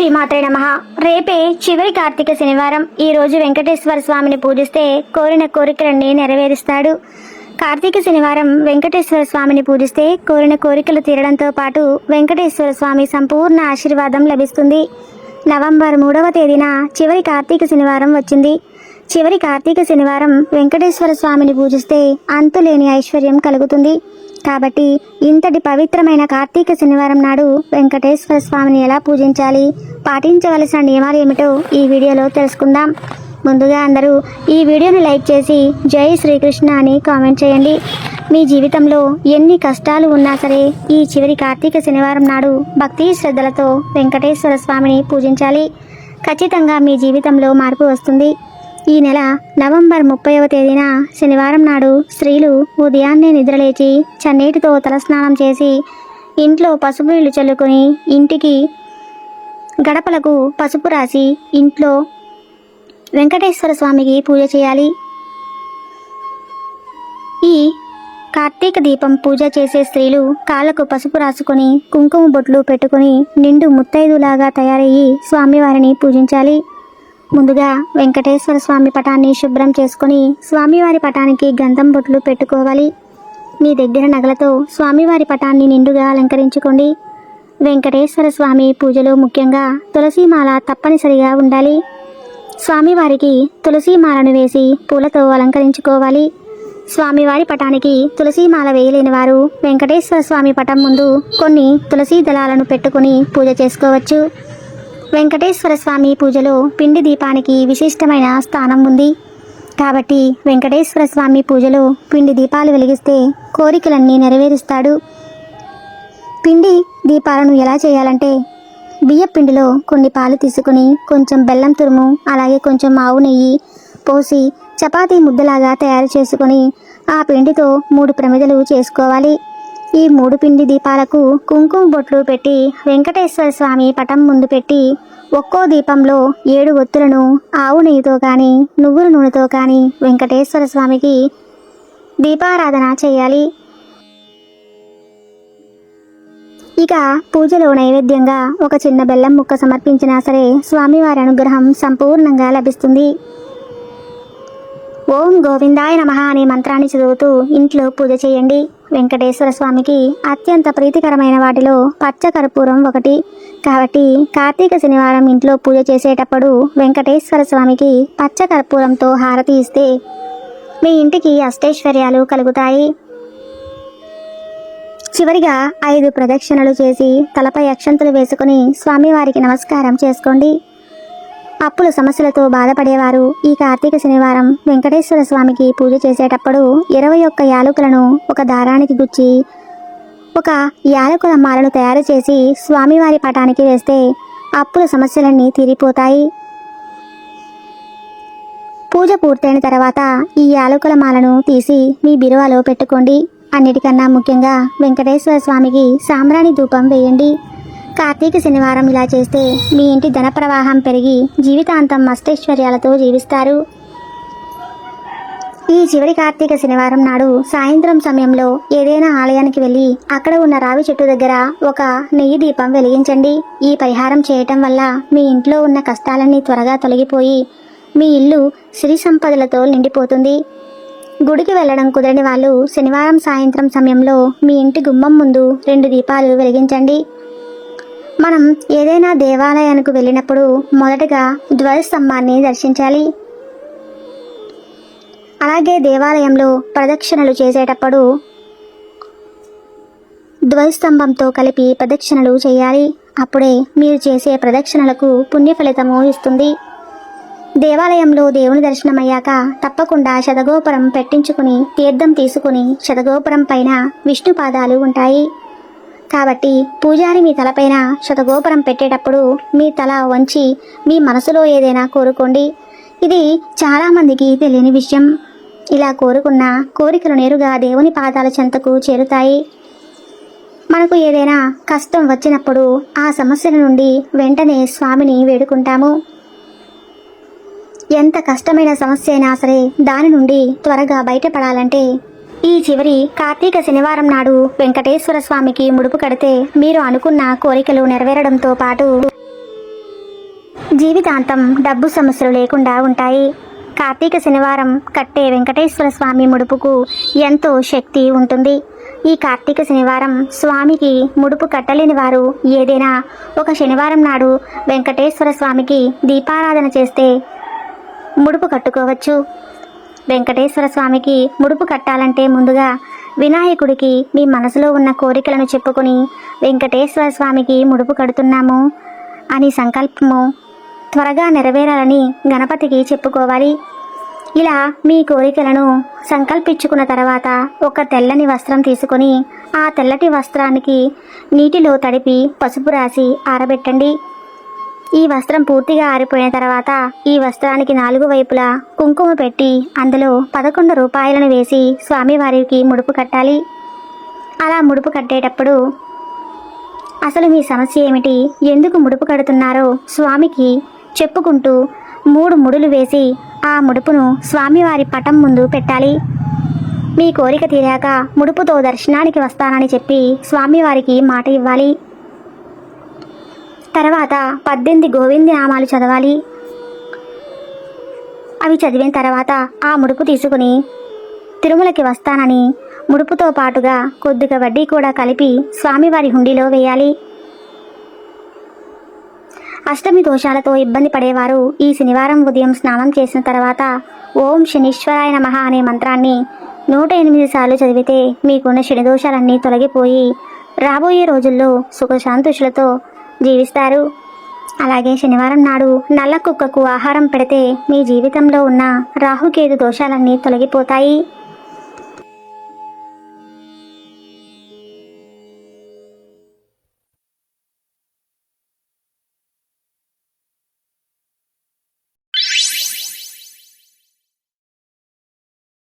శ్రీమాత్రే నమ. రేపే చివరి కార్తీక శనివారం. ఈ రోజు వెంకటేశ్వర స్వామిని పూజిస్తే కోరిన కోరికలన్నీ నెరవేరుస్తాడు. కార్తీక శనివారం వెంకటేశ్వర స్వామిని పూజిస్తే కోరిన కోరికలు తీరడంతో పాటు వెంకటేశ్వర స్వామి సంపూర్ణ ఆశీర్వాదం లభిస్తుంది. నవంబర్ మూడవ తేదీన చివరి కార్తీక శనివారం వచ్చింది. చివరి కార్తీక శనివారం వెంకటేశ్వర స్వామిని పూజిస్తే అంతులేని ఐశ్వర్యం కలుగుతుంది. కాబట్టి ఇంతటి పవిత్రమైన కార్తీక శనివారం నాడు వెంకటేశ్వర స్వామిని ఎలా పూజించాలి? పాటించవలసిన నియమాలు ఏమిటో ఈ వీడియోలో తెలుసుకుందాం. ముందుగా అందరూ ఈ వీడియోని లైక్ చేసి జై శ్రీకృష్ణ అని కామెంట్ చేయండి. మీ జీవితంలో ఎన్ని కష్టాలు ఉన్నా సరే ఈ చివరి కార్తీక శనివారం నాడు భక్తి శ్రద్ధలతో వెంకటేశ్వర స్వామిని పూజించాలి. ఖచ్చితంగా మీ జీవితంలో మార్పు వస్తుంది. ఈ నెల నవంబర్ ముప్పైవ తేదీన శనివారం నాడు స్త్రీలు ఉదయాన్నే నిద్రలేచి చన్నీటితో తలస్నానం చేసి ఇంట్లో పసుపు నీళ్ళు చల్లుకొని ఇంటికి గడపలకు పసుపు రాసి ఇంట్లో వెంకటేశ్వర స్వామికి పూజ చేయాలి. ఈ కార్తీక దీపం పూజ చేసే స్త్రీలు కాళ్ళకు పసుపు రాసుకొని కుంకుమ బొట్లు పెట్టుకొని నిండు ముత్తైదులాగా తయారయ్యి స్వామివారిని పూజించాలి. ముందుగా వెంకటేశ్వర స్వామి పటాన్ని శుభ్రం చేసుకుని స్వామివారి పటానికి గంధం బొట్లు పెట్టుకోవాలి. మీ దగ్గర నగలతో స్వామివారి పటాన్ని నిండుగా అలంకరించుకోండి. వెంకటేశ్వర స్వామి పూజలో ముఖ్యంగా తులసిమాల తప్పనిసరిగా ఉండాలి. స్వామివారికి తులసిమాలను వేసి పూలతో అలంకరించుకోవాలి. స్వామివారి పటానికి తులసిమాల వేయలేని వారు వెంకటేశ్వర స్వామి పటం ముందు కొన్ని తులసీ దళాలను పెట్టుకుని పూజ చేసుకోవచ్చు. వెంకటేశ్వర స్వామి పూజలో పిండి దీపానికి విశిష్టమైన స్థానం ఉంది. కాబట్టి వెంకటేశ్వర స్వామి పూజలో పిండి దీపాలు వెలిగిస్తే కోరికలన్నీ నెరవేరుస్తాడు. పిండి దీపాలను ఎలా చేయాలంటే బియ్య పిండిలో కొన్ని పాలు తీసుకుని కొంచెం బెల్లం తురుము అలాగే కొంచెం ఆవు నెయ్యి పోసి చపాతీ ముద్దలాగా తయారు చేసుకొని ఆ పిండితో మూడు ప్రమిదలు చేసుకోవాలి. ఈ మూడు పిండి దీపాలకు కుంకుమ బొట్లు పెట్టి వెంకటేశ్వర స్వామి పటం ముందు పెట్టి ఒక్కో దీపంలో ఏడు ఒత్తులను ఆవు నెయ్యితో కానీ నువ్వుల నూనెతో కానీ వెంకటేశ్వర స్వామికి దీపారాధన చేయాలి. ఇక పూజలో నైవేద్యంగా ఒక చిన్న బెల్లం ముక్క సమర్పించినా సరే స్వామివారి అనుగ్రహం సంపూర్ణంగా లభిస్తుంది. ఓం గోవిందాయ నమ అనే మంత్రాన్ని చదువుతూ ఇంట్లో పూజ చేయండి. వెంకటేశ్వర స్వామికి అత్యంత ప్రీతికరమైన వాటిలో పచ్చ కర్పూరం ఒకటి. కాబట్టి కార్తీక శనివారం ఇంట్లో పూజ చేసేటప్పుడు వెంకటేశ్వర స్వామికి పచ్చ కర్పూరంతో హారతి ఇస్తే మీ ఇంటికి అష్టైశ్వర్యాలు కలుగుతాయి. చివరిగా ఐదు ప్రదక్షిణలు చేసి తలపై అక్షంతలు వేసుకుని స్వామివారికి నమస్కారం చేసుకోండి. అప్పుల సమస్యలతో బాధపడేవారు. ఈ కార్తీక శనివారం వెంకటేశ్వర స్వామికి పూజ చేసేటప్పుడు ఇరవై ఒక్క యాలకులను ఒక దారానికి గుచ్చి ఒక యాలకుల మాలను తయారు చేసి స్వామివారి పటానికి వేస్తే అప్పుల సమస్యలన్నీ తీరిపోతాయి. పూజ పూర్తయిన తర్వాత ఈ యాలకుల మాలను తీసి మీ బిరువాలో పెట్టుకోండి. అన్నిటికన్నా ముఖ్యంగా వెంకటేశ్వర స్వామికి సాంబ్రాణి ధూపం వేయండి. కార్తీక శనివారం ఇలా చేస్తే మీ ఇంటి ధన ప్రవాహం పెరిగి జీవితాంతం అష్టైశ్వర్యాలతో జీవిస్తారు. ఈ చివరి కార్తీక శనివారం నాడు సాయంత్రం సమయంలో ఏదైనా ఆలయానికి వెళ్ళి అక్కడ ఉన్న రావి చెట్టు దగ్గర ఒక నెయ్యి దీపం వెలిగించండి. ఈ పరిహారం చేయటం వల్ల మీ ఇంట్లో ఉన్న కష్టాలన్నీ త్వరగా తొలగిపోయి మీ ఇల్లు సిరి సంపదలతో నిండిపోతుంది. గుడికి వెళ్ళడం కుదరని వాళ్ళు శనివారం సాయంత్రం సమయంలో మీ ఇంటి గుమ్మం ముందు రెండు దీపాలు వెలిగించండి. మనం ఏదైనా దేవాలయానికి వెళ్ళినప్పుడు మొదటగా ధ్వజస్తంభాన్ని దర్శించాలి. అలాగే దేవాలయంలో ప్రదక్షిణలు చేసేటప్పుడు ధ్వజస్తంభంతో కలిపి ప్రదక్షిణలు చేయాలి. అప్పుడే మీరు చేసే ప్రదక్షిణలకు పుణ్య ఫలితము ఇస్తుంది. దేవాలయంలో దేవుని దర్శనమయ్యాక తప్పకుండా శతగోపురం పెట్టించుకుని తీర్థం తీసుకుని శతగోపురం పైన విష్ణు పాదాలు ఉంటాయి. కాబట్టి పూజారి మీ తలపైన శతగోపురం పెట్టేటప్పుడు మీ తల వంచి మీ మనసులో ఏదైనా కోరుకోండి. ఇది చాలామందికి తెలియని విషయం. ఇలా కోరుకున్న కోరికలు నేరుగా దేవుని పాదాల చెంతకు చేరుతాయి. మనకు ఏదైనా కష్టం వచ్చినప్పుడు ఆ సమస్యల నుండి వెంటనే స్వామిని వేడుకుంటాము. ఎంత కష్టమైన సమస్య అయినా సరే దాని నుండి త్వరగా బయటపడాలంటే ఈ చివరి కార్తీక శనివారం నాడు వెంకటేశ్వర స్వామికి ముడుపు కడితే మీరు అనుకున్న కోరికలు నెరవేరడంతో పాటు జీవితాంతం డబ్బు సమస్యలు లేకుండా ఉంటాయి. కార్తీక శనివారం కట్టే వెంకటేశ్వర స్వామి ముడుపుకు ఎంతో శక్తి ఉంటుంది. ఈ కార్తీక శనివారం స్వామికి ముడుపు కట్టలేని వారు ఏదైనా ఒక శనివారం నాడు వెంకటేశ్వర స్వామికి దీపారాధన చేస్తే ముడుపు కట్టుకోవచ్చు. వెంకటేశ్వర స్వామికి ముడుపు కట్టాలంటే ముందుగా వినాయకుడికి మీ మనసులో ఉన్న కోరికలను చెప్పుకొని వెంకటేశ్వర స్వామికి ముడుపు కడుతున్నాము అని సంకల్పము త్వరగా నెరవేరాలని గణపతికి చెప్పుకోవాలి. ఇలా మీ కోరికలను సంకల్పించుకున్న తర్వాత ఒక తెల్లని వస్త్రం తీసుకొని ఆ తెల్లటి వస్త్రానికి నీటిలో తడిపి పసుపు రాసి ఆరబెట్టండి. ఈ వస్త్రం పూర్తిగా ఆరిపోయిన తర్వాత ఈ వస్త్రానికి నాలుగు వైపులా కుంకుమ పెట్టి అందులో పదకొండు రూపాయలను వేసి స్వామివారికి ముడుపు కట్టాలి. అలా ముడుపు కట్టేటప్పుడు అసలు మీ సమస్య ఏమిటి? ఎందుకు ముడుపు కడుతున్నారో స్వామికి చెప్పుకుంటూ మూడు ముడులు వేసి ఆ ముడుపును స్వామివారి పటం ముందు పెట్టాలి. మీ కోరిక తీరాక ముడుపుతో దర్శనానికి వస్తానని చెప్పి స్వామివారికి మాట ఇవ్వాలి. తర్వాత పద్దెనిమిది గోవింది నామాలు చదవాలి. అవి చదివిన తర్వాత ఆ ముడుపు తీసుకుని తిరుమలకి వస్తానని ముడుపుతో పాటుగా కొద్దిగా వడ్డీ కూడా కలిపి స్వామివారి హుండీలో వేయాలి. అష్టమి దోషాలతో ఇబ్బంది పడేవారు ఈ శనివారం ఉదయం స్నానం చేసిన తర్వాత ఓం శనీశ్వరాయ నమః అనే మంత్రాన్ని నూట ఎనిమిది సార్లు చదివితే మీకున్న శని దోషాలన్నీ తొలగిపోయి రాబోయే రోజుల్లో సుఖశాంతుషులతో జీవిస్తారు. అలాగే శనివారం నాడు నల్ల కుక్కకు ఆహారం పెడితే మీ జీవితంలో ఉన్న రాహుకేతు దోషాలన్నీ తొలగిపోతాయి.